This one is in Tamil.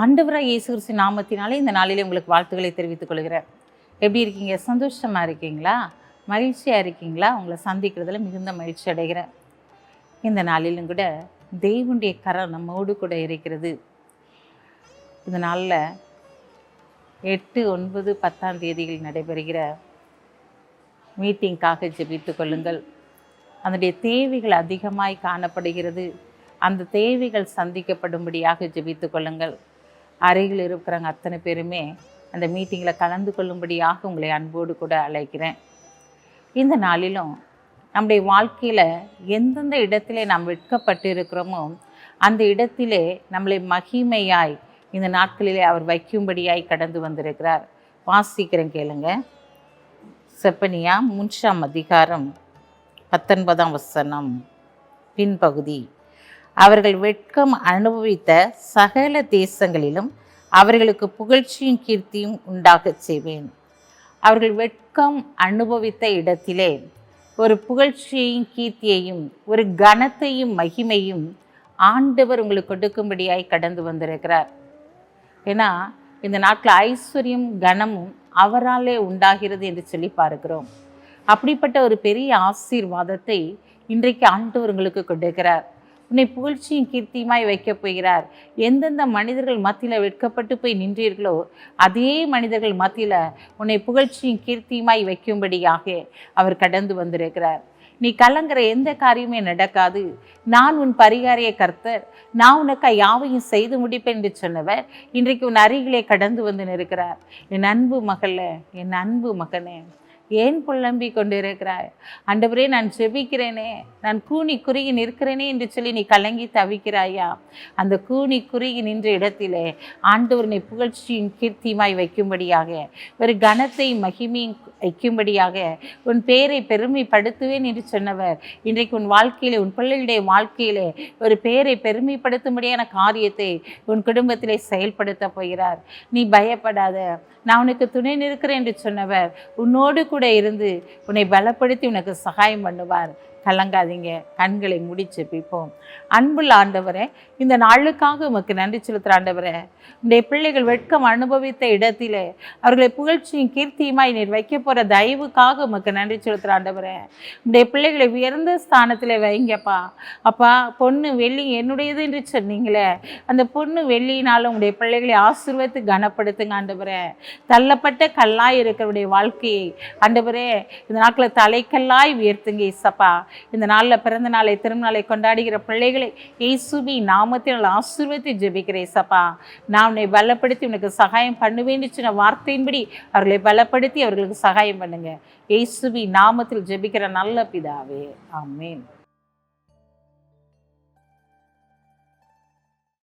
ஆண்டவராக இயேசு நாமத்தினாலே இந்த நாளிலே உங்களுக்கு வாழ்த்துக்களை தெரிவித்துக் கொள்கிறேன். எப்படி இருக்கீங்க? சந்தோஷமாக இருக்கீங்களா? மகிழ்ச்சியாக இருக்கீங்களா? உங்களை சந்திக்கிறதுல மிகுந்த மகிழ்ச்சி அடைகிறேன். இந்த நாளிலும் கூட தெய்வனுடைய கரம் நம்மோடு கூட இருக்கிறது. இந்த நாளில் எட்டு ஒன்பது பத்தாம் தேதியில் நடைபெறுகிற மீட்டிங்காக ஜெபித்து கொள்ளுங்கள். அதனுடைய தேவைகள் அதிகமாய் காணப்படுகிறது. அந்த தேவைகள் சந்திக்கப்படும்படியாக ஜெபித்து கொள்ளுங்கள். அருகில் இருக்கிறவங்க அத்தனை பேருமே அந்த மீட்டிங்கில் கலந்து கொள்ளும்படியாக உங்களை அன்போடு கூட அழைக்கிறேன். இந்த நாளிலும் நம்முடைய வாழ்க்கையில் எந்தெந்த இடத்திலே நாம் வெட்கப்பட்டு இருக்கிறோமோ அந்த இடத்திலே நம்மளை மகிமையாய் இந்த நாட்களிலே அவர் வைக்கும்படியாய் கடந்து வந்திருக்கிறார். வாசிக்கிறேன் கேளுங்க. செப்பனியா மூன்றாம் அதிகாரம் பத்தொன்பதாம் வசனம். பின்பகுதி. அவர்கள் வெட்கம் அனுபவித்த சகல தேசங்களிலும் அவர்களுக்கு புகழ்ச்சியும் கீர்த்தியும் உண்டாகச் செய்வேன். அவர்கள் வெட்கம் அனுபவித்த இடத்திலே ஒரு புகழ்ச்சியையும் கீர்த்தியையும் ஒரு கனத்தையும் மகிமையும் ஆண்டவர் உங்களுக்கு கொடுக்கும்படியாய் கடந்து வந்திருக்கிறார். ஏன்னா இந்த நாட்டில் ஐஸ்வர்யம் கனமும் அவராலே உண்டாகிறது என்று சொல்லி பார்க்கிறோம். அப்படிப்பட்ட ஒரு பெரிய ஆசீர்வாதத்தை இன்றைக்கு ஆண்டவர் உங்களுக்கு கொடுக்கிறார். உன்னை புகழ்ச்சியும் கீர்த்தியுமாய் வைக்கப் போகிறார். எந்தெந்த மனிதர்கள் மத்தியில் வெட்கப்பட்டு போய் நின்றீர்களோ அதே மனிதர்கள் மத்தியில் உன்னை புகழ்ச்சியும் கீர்த்தியுமாய் வைக்கும்படியாக அவர் கடந்து வந்திருக்கிறார். நீ கலங்குற எந்த காரியமே நடக்காது. நான் உன் பரிகாரிய கர்த்தர். நான் உனக்கு யாவையும் செய்து முடிப்பேன் என்று சொன்னவர் இன்றைக்கு உன் அருகிலே கடந்து வந்து நிற்கிறார். என் அன்பு மகளே என் அன்பு மகனே ஏன் புலம்பி கொண்டிருக்கிறாய்? அண்டவரே நான் செபிக்கிறேனே. நான் கூணி குறுகி நிற்கிறேனே என்று சொல்லி நீ கலங்கி தவிக்கிறாயா? அந்த கூனி குறுகி நின்ற இடத்திலே ஆண்டவர் நீ புகழ்ச்சியும் கீர்த்தியுமாய் வைக்கும்படியாக ஒரு கனத்தை மகிமையும் வைக்கும்படியாக உன் பெயரை பெருமைப்படுத்துவேன் என்று சொன்னவர். இன்றைக்கு உன் வாழ்க்கையிலே உன் பிள்ளைகளுடைய வாழ்க்கையிலே ஒரு பெயரை பெருமைப்படுத்தும்படியான காரியத்தை உன் குடும்பத்திலே செயல்படுத்த போகிறார். நீ பயப்படாத. நான் உனக்கு துணை நிற்கிறேன் என்று சொன்னவர். உன்னோடு கூட கூட இருந்து உன்னை பலப்படுத்தி உனக்கு சகாயம் பண்ணுவார். கலங்காதீங்க. கண்களை மூடி செப்பிப்போம் அன்புள்ள ஆண்டவரே இந்த நாளுக்காக உமக்கு நன்றி செலுத்துகிற ஆண்டவரே உடைய பிள்ளைகள் வெட்கம் அனுபவித்த இடத்திலே அவர்களை புகழ்ச்சியும் கீர்த்தியுமாய் நீர் வைக்க போகிற தயவுக்காக உமக்கு நன்றி செலுத்துகிற ஆண்டவரே உடைய பிள்ளைகளை உயர்ந்த ஸ்தானத்தில் வைங்கப்பா. அப்பா பொண்ணு வெள்ளி என்னுடையது என்று சொன்னீங்களே அந்த பொண்ணு வெள்ளியினாலும் உடைய பிள்ளைகளை ஆசீர்வத்து கனப்படுத்துங்க ஆண்டவரே. தள்ளப்பட்ட கல்லாய் இருக்கிறவருடைய வாழ்க்கையை ஆண்டவரே இந்த நாட்களில் தலைக்கல்லாய் உயர்த்துங்க இசப்பா இந்த நாளில் பிறந்த நாளை திருநாளை கொண்டாடுகிற பிள்ளைகளை இயேசுபி நாமத்தில் ஆசீர்வத்தை ஜெபிக்கிறேன் சப்பா நான் உன்னை பலப்படுத்தி உனக்கு சகாயம் பண்ணுவேன்னு சொன்ன வார்த்தையின்படி அவர்களை பலப்படுத்தி அவர்களுக்கு சகாயம் பண்ணுங்க. இயேசுபி நாமத்தில் ஜெபிக்கிற நல்ல பிதாவே. ஆமேன்.